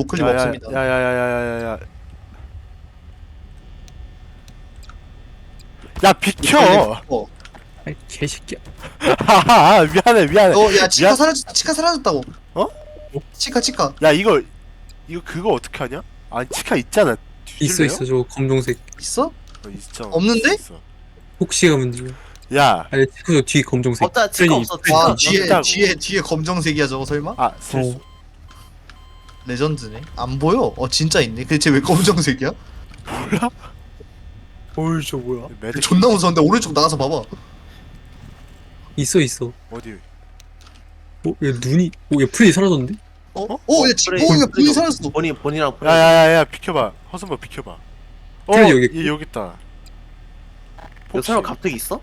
노클릭 없습니다. 야야야야야야야. 야 비켜. 어, 아이 개새끼야 하하 미안해 미안해. 어, 야 치카 미안- 사라졌, 치카 사라졌다고. 어? 치카 치카. 야 이거 이거 그거 어떻게 하냐? 아니 치카 있잖아. 있어 뒤질래요? 있어 저 검정색 있어? 어, 있잖아. 없는데? 있어. 혹시 가면 돼 야. 아니 치크 저 뒤에 검정색 없다 치카 없어. 와 치카 뒤에 없다고. 뒤에 뒤에 검정색이야 저거 설마? 아 실수. 어. 레전드네. 안 보여? 어 진짜 있네. 대체 왜 검정색이야? 어이 저 뭐야 매드 존나 무서운데 오른쪽 나가서 봐봐. 있어 있어 어디? 어? 얘 눈이 어 얘 프레디 사라졌는데? 어? 어? 야 치, 그래, 어, 야 그래, 본인 사라졌어. 본인 본인이랑 보여. 야야야야 비켜봐. 허선버 비켜봐. 어 그래, 여기 얘 여기 있다. 여 사람 갑자기 있어?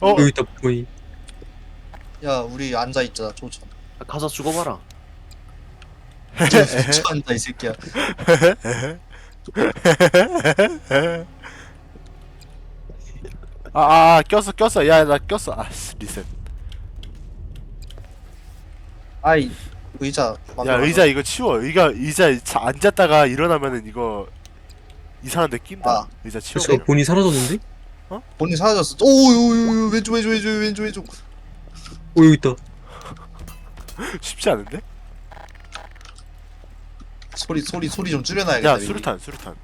어 여기 있다 보니 야 우리 앉아 있자 조천. 가서 죽어봐라. 앉아 이 새끼야. 아, 아, 아 꼈어 꼈어 야 나 꼈어 아 씨 리셋 아이 의자. 야 만들어놔. 의자 이거 치워 의자 의자 자- 앉았다가 일어나면은 이거 이상한 데 낀다 아. 의자 치워 저 본이 사라졌는데? 본인 사라졌어. 오오오 왼쪽 왼쪽 왼쪽 왼쪽 왼쪽. 어 여기 있다 쉽지 않은데? 소리 소리 소리 좀 줄여놔야겠다. 야. 수류탄 수류탄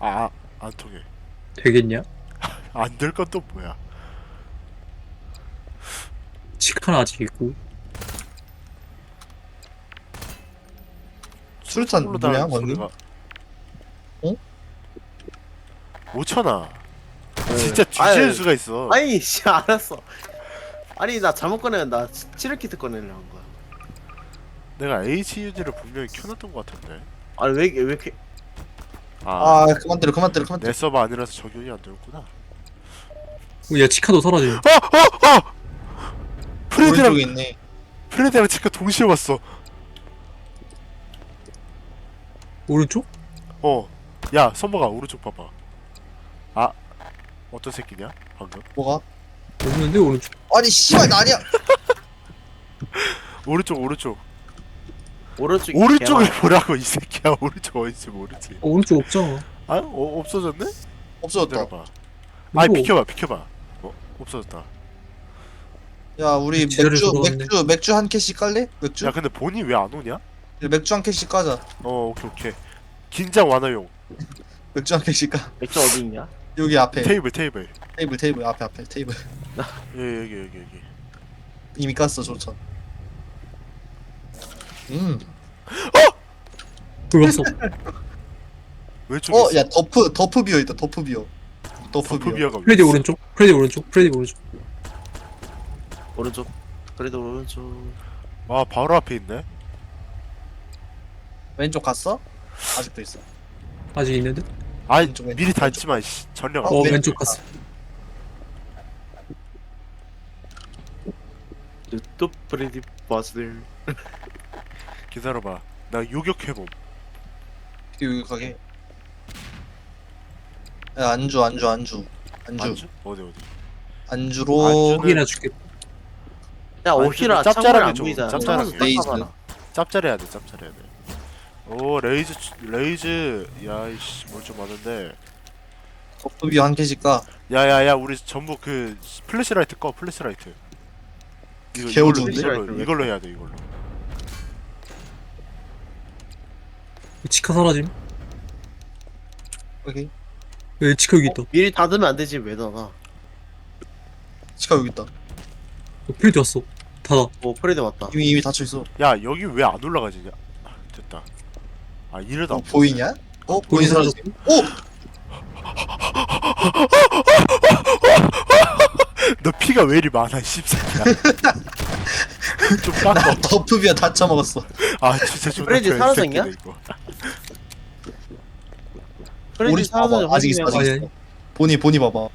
아 안 통해 되겠냐? 안 될 건 또 뭐야 치카는 아직 있고 수류탄 홀로다는 뭐냐 방금? 소리가- 어? 5천아 네. 진짜 아유, 뒤질 수가 있어 아니 씨 알았어. 아니 나 잘못 꺼내면 나 치를 키트 꺼내려고 한 거야. 내가 HUD를 분명히 켜놨던 것 같은데 아니 왜, 왜 이렇게 아, 아 그만 때려 그만 때려 그만 때려. 내 서버 아니라서 적용이 안 되었구나 어, 야 치카도 사라짐 어! 어! 어! 프레드랑 오른쪽에 있네. 프레드랑 치카 동시에 왔어 오른쪽? 어. 야, 선보가 오른쪽 봐봐. 아, 어떤 새끼냐? 방금. 뭐가? 없는데 오른쪽 아니 씨발 나 아니야. 오른쪽, 오른쪽. 오른쪽 오른쪽을 보라고 이 새끼야. 오른쪽 어딘지 모르지. 어, 오른쪽 없잖아 아, 어, 없어졌네? 없어졌다. 내려봐. 아니, 비켜봐, 비켜봐. 어, 없어졌다. 야 우리 맥주 들어갔네. 맥주 맥주 한 캔씩 깔래? 맥주? 야, 근데 본이 왜 안 오냐? 맥주 한 캔씩 까자. 어, 오케이, 오케이. 긴장 완화용. 맥주 한 캔씩 까. 맥주 어디 있냐? 여기 앞에 테이블, 테이블. 테이블 테이블 앞에 앞에 테이블 예, 여기, 여기, 여기. 이미 깠어 조천. 음. 돌봤어 왼쪽에 어, 있어. 야 더프 더프 비어 있다. 더프 비어. 더프 비어. 버프비어가 프레디 오른쪽 프레디 오른쪽 프레디 오른쪽 오른쪽. 그래도 오른쪽. 와, 바로 앞에 있네. 왼쪽 갔어? 아직도 있어. 아직 있는데? 아니, 왼쪽, 왼쪽, 미리 닫지마, 씨. 전력 안 어, 어 돼. 왼쪽 갔어 또 프레디 버스들. 기다려봐. 나 요격 해봄. 여기 가게. 야 안주 안주 안주 안주 안주? 어디, 어디? 안주로 안주는- 고기나 줄게 야 창문 안 짭짤하게 줘, 보이잖아. 짭짤하게. 창문 레이즈. 짭짤해야 돼, 짭짤해야 돼. 오, 레이즈, 레이즈. 야이씨, 뭘 좀 많은데. 비어 한 캔씩 까. 야야야 우리 전부 그 플래시라이트 꺼 플래시라이트 이거 개어려운데? 이걸로, 이걸로 이걸로 해야 돼 이걸로 치카 사라짐 오케이. 야 치카 여기 있다 미리 닫으면 안 되지 왜 닫아? 치카 여기 있다. 어, 프레디 왔어 닫아 오 프레디 왔다. 이미 이미 닫혀 있어. 야 여기 왜 안 올라가지냐 아, 됐다 아 이러다 어, 보이냐? 어 사람. 사라졌고 오 너 피가 왜 이리 많아 씹새끼야 좀 닦어 더프 비어 다 처먹었어. 아 진짜 존나 프레디 별 사라졌냐? 새끼네, 이거. 프레디 우리 사라져 봐봐. 아직 있어 아직 있어. 보니 보니 봐봐.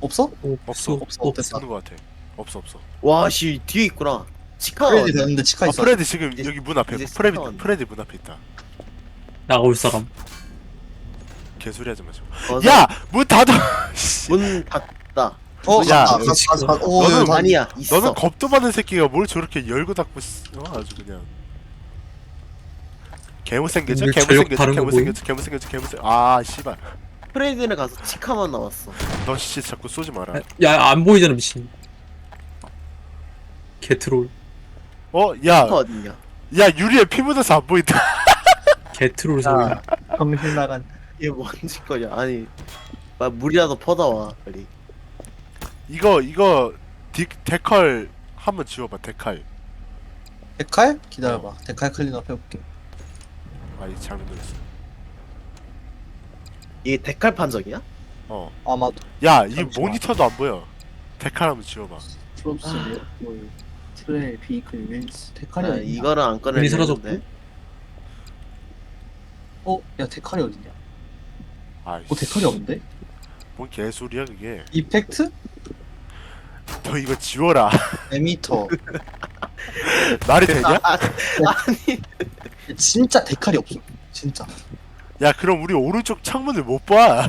없어? 어, 없어 없어, 없어. 없는 거 같아 없어 없어 와씨 뒤에 있구나. 치카. 프레디 되는데 치카 아 있어. 프레디 지금 이제- 여기 문 앞에 이제 프레디 스타원. 프레디 문 앞에 있다 나가올 사람 개소리 하지 마시고 야문 닫아 씨. 문 닫다. 어, 야, 지금- 갔다. 오, 너는 아니야 있어 너는 겁도 많은 새끼가 뭘 저렇게 열고 닫고 있어 아주 그냥 개못생겼죠? 근데 전력 개못생겼죠? 다른 거 개못생겼죠? 개못생겼죠? 개못생 아 씨발 프레이드에 가서 치카만 나왔어 너씨 자꾸 쏘지 마라 야 안 보이잖아 미친 개트롤 어? 야! 치카 어딨냐 야 유리에 피 묻어서 안 보인다 개트롤 소리 야, 정신 나간. 이게 뭔 짓거리야 아니 막 물이라도 퍼다와 빨리 이거 이거 디, 데컬 한번 지워봐 데칼 데칼? 기다려봐. 데칼 클린업 해볼게. 아이 잘못 눌렀어 이게 데칼 판정이야? 어 아마도. 야, 이 잠시만. 모니터도 안 보여. 데칼 한번 지워봐. 프롭스, 뭐, 트레, 비클, 윈스. 데칼이 아, 어딨냐? 이거는 안 꺼내 눈이 사라졌고? 어, 야, 데칼이 어딨냐? 아이, 어, 데칼이 없는데? 뭔 개소리야 그게. 이펙트? 너 이거 지워라. 에미터. 말이 되냐? 아, 아니 진짜 데칼이 없어. 진짜. 야, 그럼 우리 오른쪽 창문을 못 봐.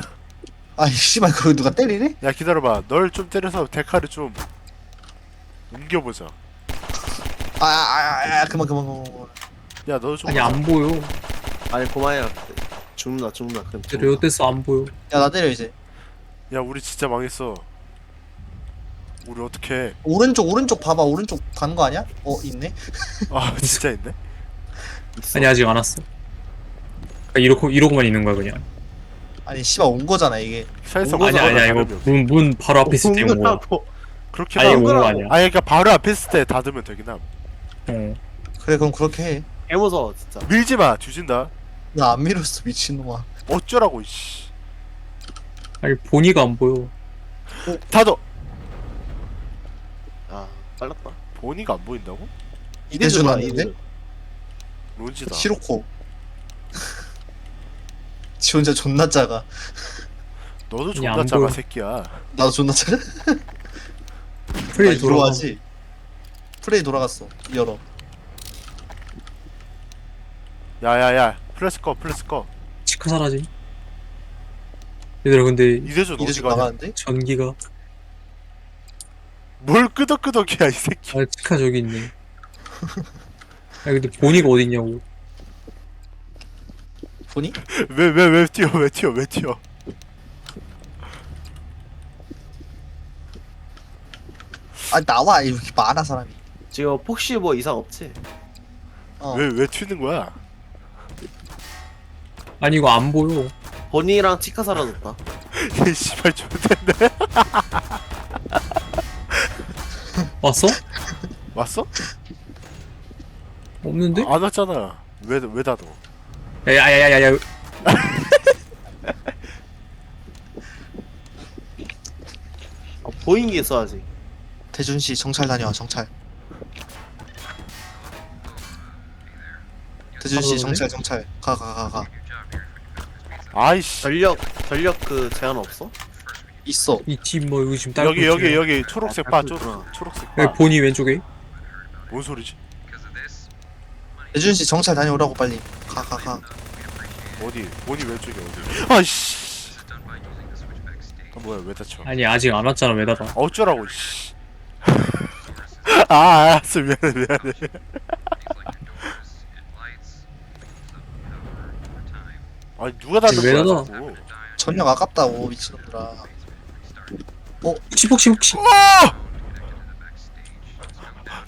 아이, 씨발, 그거 누가 때리네? 야, 기다려봐. 널 좀 때려서 데칼을 좀 옮겨보자. 아, 아, 아, 아, 그만, 그만, 그만. 그만. 야, 너 좀. 아니 안 보여 아니 고마워요 죽는다 죽는다 그럼 죽는다. 레어데스 안 보여 야, 나 때려, 이제. 야, 우리 진짜 망했어. 우리 어떡해. 오른쪽, 오른쪽 봐봐. 오른쪽 가는 거 아니야? 어, 있네? 아, 진짜 있네. 아니 아직 안 왔어 그러니까 이러고 이러고만 있는 거야 그냥 아니, 씨발, 온 거잖아, 이게. 사실상 아니 아니 아니 이거 문, 문 바로 앞에 있을 때 온 거야. 그렇게 아니 나. 온거 거라고. 아니야 아니, 그러니까 바로 앞에 있을 때 닫으면 되긴 함. 어 그래, 그럼 그렇게 해. 개 무서워 진짜 밀지 마, 뒤진다. 나 안 밀었어, 미친놈아. 어쩌라고, 이씨. 아니 보니가 안 보여 닫어. 아 빨랐다 보니가 안 보인다고? 이대준 아닌데? 론지다. 시로코. 지 혼자 존나 작아. 너도 존나 안 작아 보여. 새끼야. 나도 존나 작아. 프레이 아니, 돌아가 들어가지. 프레이 돌아갔어. 열어. 야야야 플래스 꺼 플래스 꺼. 치카 사라짐 얘들아 근데 이대준 어디 이대준 가냐? 나가는데? 전기가 뭘 끄덕끄덕이야 이 새끼. 아 치카 저기 있네 아 근데 보니가 어딨냐고 보니? 왜 왜 왜 뛰어 왜 뛰어 왜 뛰어. 아 나와 이렇게 많아 사람이. 지금 폭시 뭐 이상 없지? 어. 왜 왜 튀는 거야? 아니 이거 안 보여 버니랑 치카 사라졌다 이 씨발 좋댔네. 왔어? 왔어? 없는데? 안 왔잖아. 왜 왜 닫어? 야야야야야 아, 보인 게 있어야지 대준 씨 정찰 다녀와 정찰. 대준 씨 정찰 정찰. 가 가 가 가. 아이씨. 전력 전력 그 제한 없어? 있어. 이팀뭐 이거 지금 여기 여기. 여기 초록색 아, 바. 초록 초록색 여기 바. 보니 왼쪽에 뭔 소리지? 대준 씨 정찰 다녀오라고 빨리. 가 가 가. 어디? 뭐니 왼쪽에 어디? 아이씨. 아 뭐야 왜 다쳐? 아니 아직 안 왔잖아 왜 닫아 어쩌라고 씨. 아 알았어 미안해 미안해. 아니 누가 닫는 왜 거야 닫아? 자꾸. 전력 아깝다고 미친놈들아. 혹시 혹시 혹시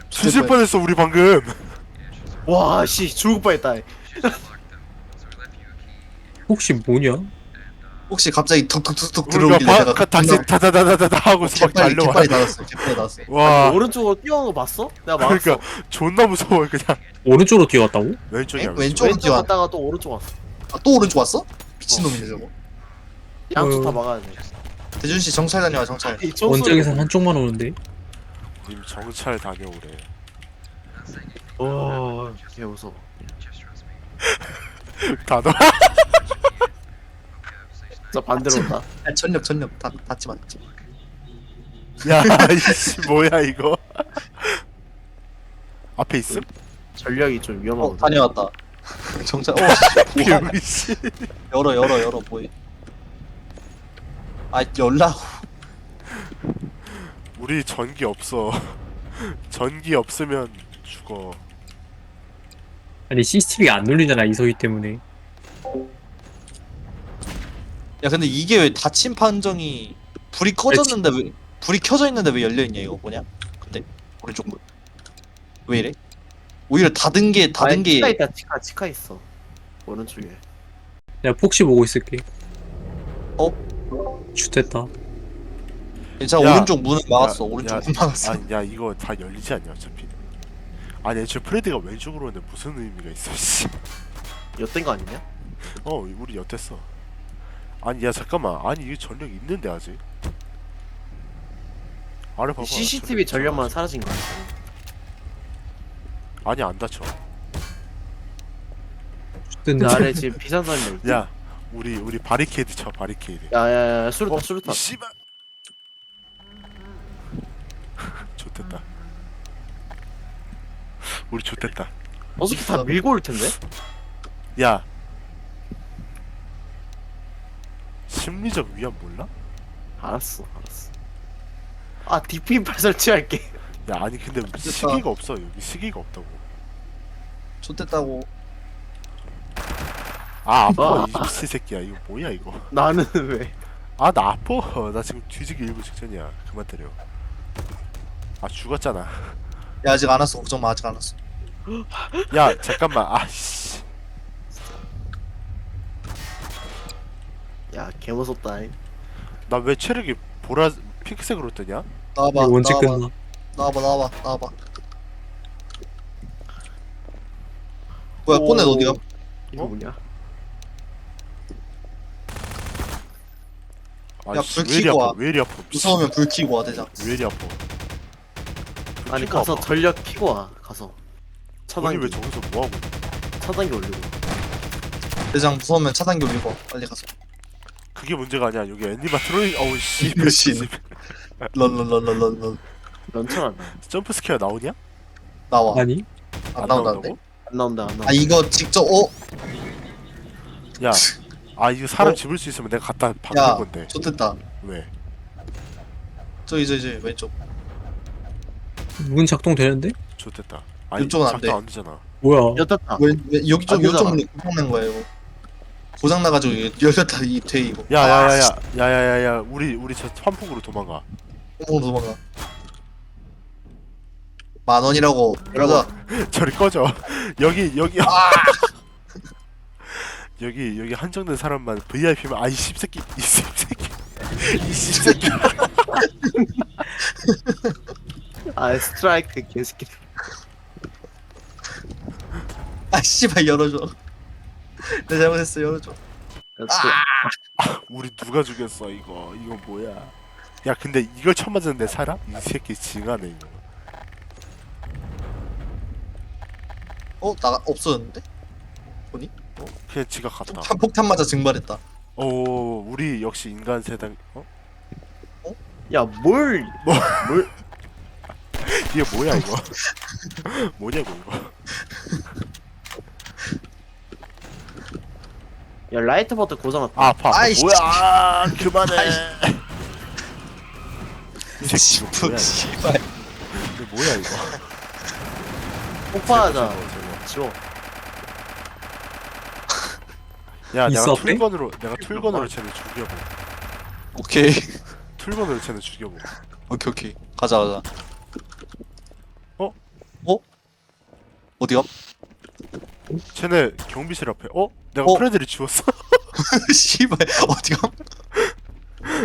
뒤질 뻔했어 우리 방금. 와 씨 죽을 뻔했다 혹시 뭐냐? 혹시 갑자기 툭툭툭툭 우리가 들어오길래 내가 바 닥치 다다다다다 하고서 막 달려와. 개빨리 닫았어. 개빨리 닫았어. 와 아니, 오른쪽으로 뛰어온 거 봤어? 내가 막았어 그러니까 존나 무서워 그냥 오른쪽으로 뛰어왔다고? 왼쪽이야 엥? 왼쪽. 왼쪽으로 왼쪽 뛰어. 갔다가 또 오른쪽 왔어 아, 또 오른쪽 왔어? 미친놈이네 저거. 양쪽 어. 다 막아야 돼 대준 씨 정찰 다녀와 정찰. 이 총소리 원작에선 한쪽만 오는데 님 정찰 다녀오래. 와, 개 무서워. 다너 진짜 반대로 온다. 야, 전력 전력 다 닫지 마. 야 이씨 뭐야 이거? 앞에 있음? 전력이 좀 어 위험하거든. 다녀왔다. 정찰. 어 씨, 뭐야? 씨. 열어 열어 열어 뭐해? 아 열라고. 우리 전기 없어. 전기 없으면 죽어. 아니 CCTV가 안 눌리잖아 이소희 때문에 야 근데 이게 왜 닫힌 판정이 불이 꺼졌는데 왜 불이 켜져 있는데 왜 열려 있냐 이거 뭐냐? 근데 오른쪽 문. 왜 이래? 오히려 닫은 게 닫은 아니, 게 치카 있다 치카 치카 있어 오른쪽에 내가 폭시 보고 있을게 어? 괜찮아 야. 오른쪽 문을 막았어 야, 오른쪽 야, 문 막았어. 아니 야 이거 다 열리지 않냐 어차피. 아니 애초에 프레드가 왼쪽으로 오는데 무슨 의미가 있어 씨. 엿된 거 아니냐? 어 우리 엿됐어. 아니 야 잠깐만 아니 이거 전력 있는데 아직. 아래 봐봐. CCTV 전력 전력만. 사라진 거야 아니 안 다쳐. 그 아래 지금 있지? 야 우리 우리 바리케이드 쳐 바리케이드. 야야야 수류탄 어, 수류탄 이 씨발. 좋됐다. 우리 좋됐다. 어떻게 다 밀고 올 텐데? 야. 심리적 위험 몰라? 알았어 알았어 아 DP8 설치할게 야 아니 근데 시기가 없어 여기 시기가 없다고. 좋댔다고. 아 아파 아. 이 미친 새끼야 이거 뭐야 이거. 나는 왜 아 나 아파 나 지금 뒤지기 일부 직전이야 그만 때려. 아 죽었잖아. 야 아직 안 왔어 걱정 마 아직 안 왔어. 야 잠깐만 아씨. 야 개무섭다 나왜 체력이 보라 핑크색으로 뜨냐? 나와봐 이거 언제 나와봐 끝나 나와봐 나와봐 나와봐. 뭐야 꼬네 오. 어디가? 이거 어? 뭐냐 아니 야, 씨, 불왜 이리 켜고 아파 와. 왜 이리 아파 무서우면 불 켜고 와 대장. 왜 이리 아파 아니 켜고 가서 와봐. 전력 키고 와 가서 차단기 왜 저기서 뭐하고 차단기 올리고 대장 무서우면 차단기 올리고 와. 빨리 가서. 그게 문제가 아니야 여기 애니마트로닉 어우 씨 미친. 런런런런런 런처 안, 점프 스퀘어 나오냐? 나와. 아니 안 나온다는데? 안 나온다 안 나온다 아 이거 직접 어? 야, 아 이거 사람 어? 집을 수 있으면 내가 갖다 박는 야 건데 좋댔다. 왜? 저기 저기 저기 왼쪽. 문 작동되는데? 좋됐다. 아니 이쪽은 안 작동 돼. 안 되잖아. 뭐야 엿됐다 왜, 왜 여기 쪽안 이쪽 되잖아. 문이 고장 난 거야 이거. 고장 나가지고 이거 열렸다 이돼 이거. 야야야야, 야야야야, 우리 우리 저 환풍구로 도망가. 어 도망가. 만 원이라고. 여자. 저리 꺼져. 여기 여기. 여기 여기 한정된 사람만 VIP만 아이 씹새끼 이 씹새끼 이 씹새끼 아 스트라이크 개새끼 아 씨발 열어줘. 내 잘못했어 열어줘. 야, 우리 누가 죽였어 이거 이거 뭐야 야 근데 이걸 처음 맞았는데 살아? 이 새끼 징하네 이거 어 나가 없어졌는데? 어? 그냥 지가 갔다 폭탄 폭탄 맞아 증발했다. 오 우리 역시 인간 세상 어? 야뭘 뭘 이게 뭐야 이거 뭐냐고 이거 야 라이트 버튼 고장났다 아 아파 아이씨. 뭐야 아, 그만해 아이씨. 이 새끼 이거 뭐야 이거 씨발. 이거 뭐야 이거 폭파하자 저거, 저거. 지워 야 내가 있었대? 툴건으로 내가 툴건으로 쟤네 죽여보 오케이 툴건으로 쟤네 죽여보 오케이 오케이 가자 가자. 어? 어? 어디가? 쟤네 경비실 앞에 어? 내가 어? 프레드를 지웠어 씨발 어디가?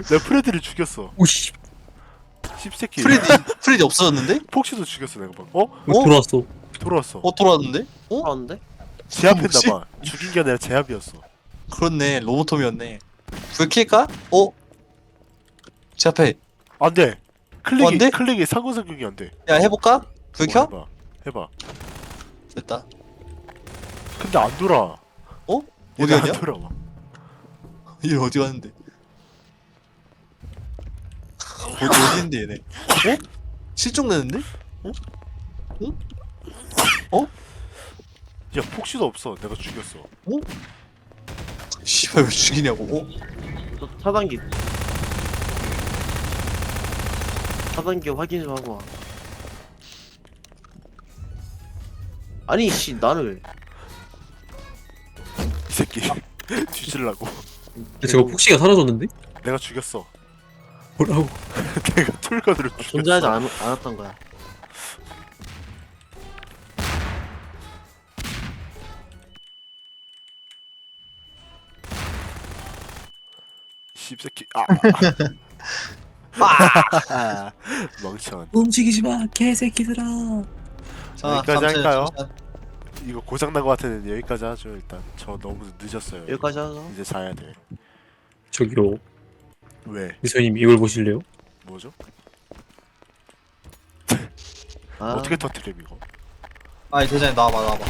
내가 프레드를 죽였어 오씨 씹새끼 프레디 프레디 없어졌는데? 폭시도 죽였어 내가 막 어? 어? 돌아왔어 돌아왔어 어 돌아왔는데? 어? 돌아왔는데? 제압했나봐 죽인 게 아니라 제압이었어 그렇네 로보톰이었네. 불 킬까? 어? 제 앞에 안 돼 클릭이 어, 안 돼? 클릭이 상호작용이 안 돼 야 해볼까? 불 켜? 해봐 해봐 됐다. 근데 안 돌아 어? 어디 안 갔냐? 돌아와 얘 어디 갔는데? 어디 어디 있는데 얘네? 어? 실종되는데? 야 폭시도 없어 내가 죽였어 씨발 왜 죽이냐고? 어? 또 차단기 4단계 확인 좀 하고 와. 아니 씨 나를 이 새끼 뒤질라고 근데 저거 폭시가 사라졌는데? 내가 죽였어 뭐라고? 내가 툴건으로 죽였어 존재하지 않, 않았던 거야. 씹새끼 아 멍청 움직이지 마, 개새끼들아. 자, 여기까지 잠시- 할까요? 잠시- 이거 고장난 거 같은데 여기까지 하죠 일단 저 너무 늦었어요 여기까지 하자. 이제 자야 돼 저기요, 왜? 미소님 이걸 보실래요? 뭐죠? 아, 어떻게 터트림 이거 아니 대장님 나와봐 나와봐.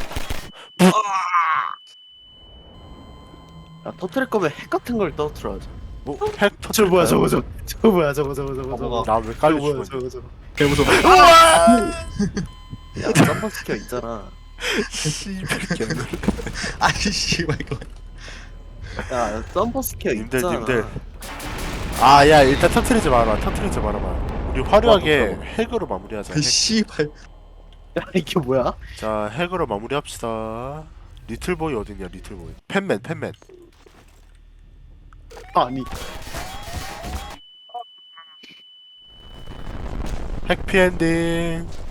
야 터트릴 거면 핵 같은 걸 떨어뜨려야지. 뭐? 핵저 터트릴 뭐야 저거 저거 저거 뭐야 저거 저거 저거 저거? 나왜 깔려 뭐야 죽었냐 저거 저거. 개 무서워. 야 점프 스켜 있잖아. 씨발 개놀 아이씨 이거. 야 점프 스켜 님들 있잖아. 님들 아야 일단 터트리지 마라 터트리지 말아봐 우리 화려하게 뭐, 핵으로 마무리하자 핵. 씨발. 야 이게 뭐야? 자 핵으로 마무리합시다 리틀보이 어딨냐 리틀보이 팬맨 팬맨 아니. 해피엔딩